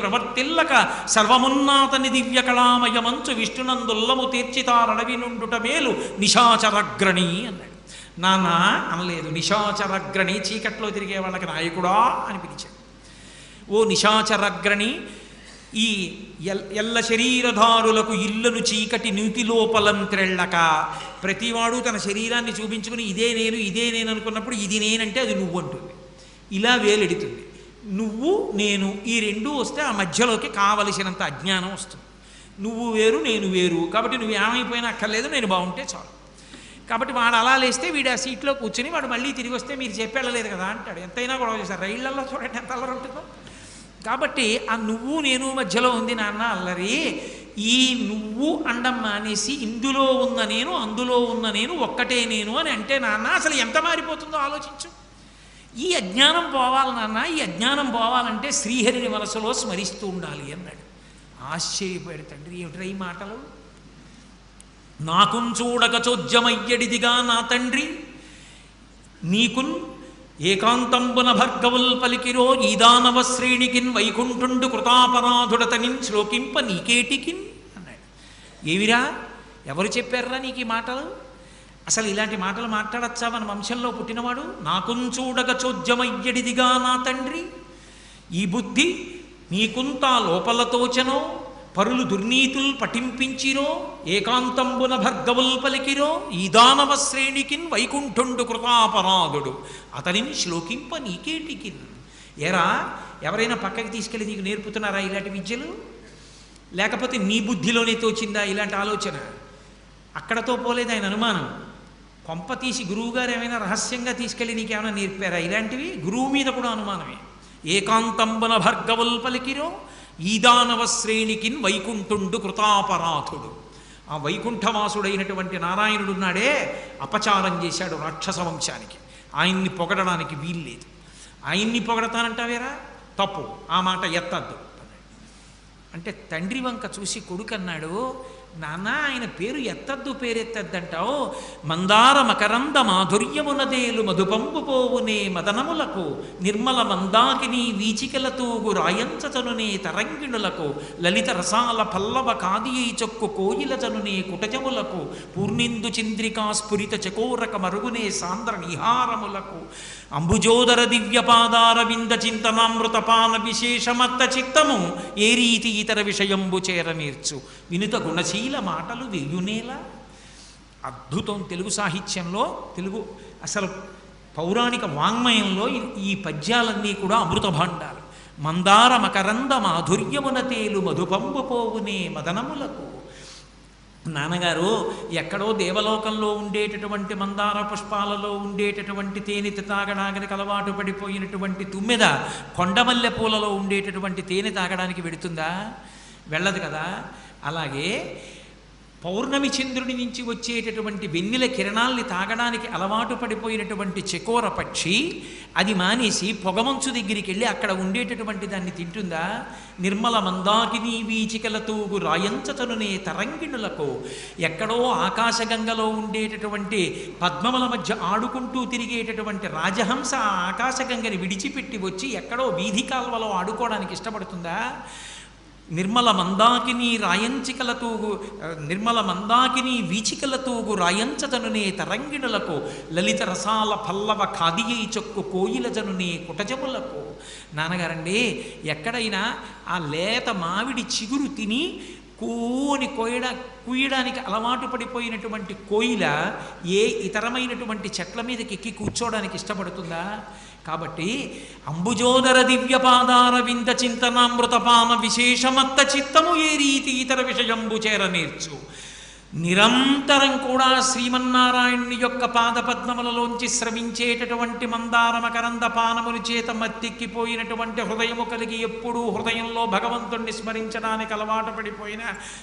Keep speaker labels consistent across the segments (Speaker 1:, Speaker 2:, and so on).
Speaker 1: ప్రవర్తిల్లక సర్వమున్నాతని దివ్య కళామయమంచు విష్ణునందుల్లము తీర్చితారడవి నుండుట మేలు నిశాచరగ్రణి అన్నాడు. నాన్న అనలేదు. నిశాచరగ్రణి చీకట్లో తిరిగే వాళ్ళకి నాయకుడా అని పిలిచాడు. ఓ నిశాచరగ్రణి ఈ ఎల్ ఎల్ల శరీరధారులకు ఇల్లును చీకటి నీతి లోపలం త్రెళ్ళక ప్రతివాడు తన శరీరాన్ని చూపించుకుని ఇదే నేను ఇదే నేను అనుకున్నప్పుడు ఇది నేనంటే అది నువ్వు అంటుంది ఇలా వేలెడుతుంది. నువ్వు నేను ఈ రెండు వస్తే ఆ మధ్యలోకి కావలసినంత అజ్ఞానం వస్తుంది. నువ్వు వేరు నేను వేరు. కాబట్టి నువ్వు ఏమైపోయినా అక్కర్లేదు నేను బాగుంటే చాలు. కాబట్టి వాడు అలా లేస్తే వీడు ఆ సీట్లో కూర్చుని వాడు మళ్ళీ తిరిగి వస్తే మీరు చెప్పెళ్ళలేదు కదా అంటాడు. ఎంతైనా గొడవ చేశారు. రైళ్ళలో చూడండి ఎంత అల్లరి ఉంటుందో. కాబట్టి ఆ నువ్వు నేను మధ్యలో ఉంది నాన్న అల్లరి. ఈ నువ్వు అండం మానేసి ఇందులో ఉన్న నేను అందులో ఉన్న నేను ఒక్కటే నేను అని అంటే నాన్న అసలు ఎంత మారిపోతుందో ఆలోచించు. ఈ అజ్ఞానం పోవాలన్నా ఈ అజ్ఞానం పోవాలంటే శ్రీహరిని మనసులో స్మరిస్తూ ఉండాలి అన్నాడు. ఆశ్చర్యపోయాడు తండ్రి ఏమిట్రా ఈ మాటలు? నాకున్ చూడక చోద్యమయ్యడిదిగా నా తండ్రి నీకున్ ఏకాంతంబున భర్గవుల్ పలికిరో ఈ దానవ శ్రేణికిన్ వైకుంఠుండు కృతాపరాధుడతనిన్ శ్లోకింప నీకేటికిన్ అన్నాడు. ఏవిరా ఎవరు చెప్పారా నీకు ఈ మాటలు? అసలు ఇలాంటి మాటలు మాట్లాడచ్చా మన వంశంలో పుట్టినవాడు? నాకుంచూడగ చోద్యమయ్యడిదిగా నా తండ్రి. ఈ బుద్ధి నీకుంత లోపలతోచనో పరులు దుర్నీతుల్ పఠింపించిరో ఏకాంతంబున భర్గవుల్ పలికిరో ఈ దానవ శ్రేణికిన్ వైకుంఠుండు కృతాపరాధుడు అతనిని శ్లోకింప నీకేటికిన్? ఎరా ఎవరైనా పక్కకి తీసుకెళ్ళి నీకు నేర్పుతున్నారా ఇలాంటి విద్యలు? లేకపోతే నీ బుద్ధిలోనే తోచిందా ఇలాంటి ఆలోచన? అక్కడతో పోలేదు ఆయన అనుమానం. కొంప తీసి గురువుగారు ఏమైనా రహస్యంగా తీసుకెళ్ళి నీకేమైనా నేర్పారా? ఇలాంటివి గురువు మీద కూడా అనుమానమే. ఏకాంతంబన భర్గవుల్ పలికిరో ఈదానవ శ్రేణికిన్ వైకుంఠుండు కృతాపరాధుడు. ఆ వైకుంఠవాసుడైనటువంటి నారాయణుడు ఉన్నాడే అపచారం చేశాడు రాక్షస వంశానికి. ఆయన్ని పొగడడానికి వీల్లేదు. ఆయన్ని పొగడతానంటావేరా? తప్పు. ఆ మాట ఎత్తద్దు. అంటే తండ్రి వంక చూసి కొడుకు అన్నాడు నాన్న ఆయన పేరు ఎత్తద్దు పేరెత్తద్దంటావు. మందార మకరంద మాధుర్యమునదేలు మధుపంపు పోవునే మదనములకు నిర్మల మందాకిని వీచికల తూగు రాయంచతనునే తరంగిణులకు లలిత రసాల పల్లవ కాదియై చొక్కు కోయిలజనునే కుటజములకు పూర్ణిందు చంద్రికా స్ఫురిత చకోరక మరుగునే సాంద్ర నిహారములకు అంబుజోదర దివ్యపాదార వింద చింతనామృతపాన విశేషమత్త చిత్తము ఏ రీతి ఇతర విషయంబు చేరనేర్చు వినుత గుణశీ గుణశీల మాటలు వెయ్యునేలా అద్భుతం తెలుగు సాహిత్యంలో తెలుగు అసలు పౌరాణిక వాంగ్మయంలో ఈ- ఈ పద్యాలన్నీ కూడా అమృత భాండాలు. మందార మకరంద మాధుర్యమున తేలు మధుపంబు పోవునే మదనములకు. నాన్నగారు ఎక్కడో దేవలోకంలో ఉండేటటువంటి మందార పుష్పాలలో ఉండేటటువంటి తేనె తాగడానికి అలవాటు పడిపోయినటువంటి తుమ్మెద కొండమల్లె పూలలో ఉండేటటువంటి తేనె తాగడానికి వెడుతుందా? వెళ్ళదు కదా? అలాగే పౌర్ణమి చంద్రుడి నుంచి వచ్చేటటువంటి వెన్నెల కిరణాల్ని తాగడానికి అలవాటు పడిపోయినటువంటి చకోర పక్షి అది మానేసి పొగమంచు దగ్గరికి వెళ్ళి అక్కడ ఉండేటటువంటి దాన్ని తింటుందా? నిర్మల మందాకిని వీచికల తూగు రాయంచతనునే తరంగిణులకు ఎక్కడో ఆకాశగంగలో ఉండేటటువంటి పద్మముల మధ్య ఆడుకుంటూ తిరిగేటటువంటి రాజహంస ఆకాశగంగని విడిచిపెట్టి వచ్చి ఎక్కడో వీధి కాల్వలో ఆడుకోవడానికి ఇష్టపడుతుందా? నిర్మల మందాకిని రాయంచికల తూగు నిర్మల మందాకిని వీచికల తూగు రాయంచదనునే తరంగిణులకు లలిత రసాల పల్లవ ఖాదియై చొక్కు కోయిలజనునే కుటజములకు. నాన్నగారండి ఎక్కడైనా ఆ లేత మావిడి చిగురు తిని కోని కోయడ కుయ్యడానికి అలవాటు పడిపోయినటువంటి కోయిల ఏ ఇతరమైనటువంటి చెట్ల మీదకి ఎక్కి కూర్చోవడానికి ఇష్టపడుతుందా? కాబట్టి అంబుజోదర దివ్యపాదార వింద చింతనామృతపాన విశేషమత్త చిత్తము ఏ రీతి ఇతర విషయంబు చేర నేర్చు నిరంతరం కూడా శ్రీమన్నారాయణుని యొక్క పాదపద్మములలోంచి స్రవించేటటువంటి మందారమకరంద పానములు చేత మత్తెక్కిపోయినటువంటి హృదయము కలిగి ఎప్పుడూ హృదయంలో భగవంతుణ్ణి స్మరించడానికి అలవాటు పడిపోయిన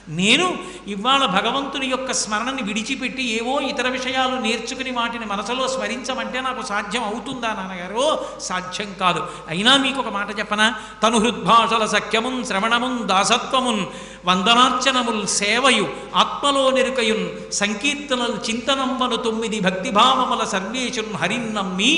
Speaker 1: నేను ఇవాళ భగవంతుని యొక్క స్మరణని విడిచిపెట్టి ఏవో ఇతర విషయాలు నేర్చుకుని వాటిని మనసులో స్మరించమంటే నాకు సాధ్యం అవుతుందా నాన్నగారు? సాధ్యం కాదు. అయినా మీకు ఒక మాట చెప్పనా? తను హృద్భాషల సఖ్యమున్ శ్రవణమున్ దాసత్వమున్ వందనార్చనముల్ సేవయు ఆత్మలో నెరుకయున్ సంకీర్తనలు చింతనంబను తొమ్మిది భక్తిభావముల సర్వేశున్ హరిన్నమ్మి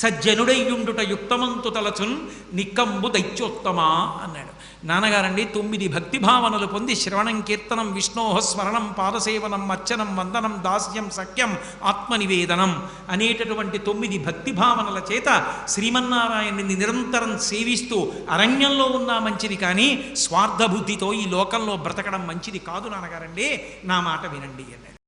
Speaker 1: సజ్జనుడయ్యుండుట యుక్తమంతు తలచున్ నిక్కంబు దైత్యోత్తమా అన్నాడు. నాన్నగారండి తొమ్మిది భక్తి భావనలు పొంది శ్రవణం కీర్తనం విష్ణోహ స్మరణం పాదసేవనం అర్చనం వందనం దాస్యం సఖ్యం ఆత్మనివేదనం అనేటటువంటి తొమ్మిది భక్తి భావనల చేత శ్రీమన్నారాయణుని నిరంతరం సేవిస్తూ అరణ్యంలో ఉన్నా మంచిది కానీ స్వార్థబుద్ధితో ఈ లోకంలో బ్రతకడం మంచిది కాదు నాన్నగారండి. నా మాట వినండి అన్నాడు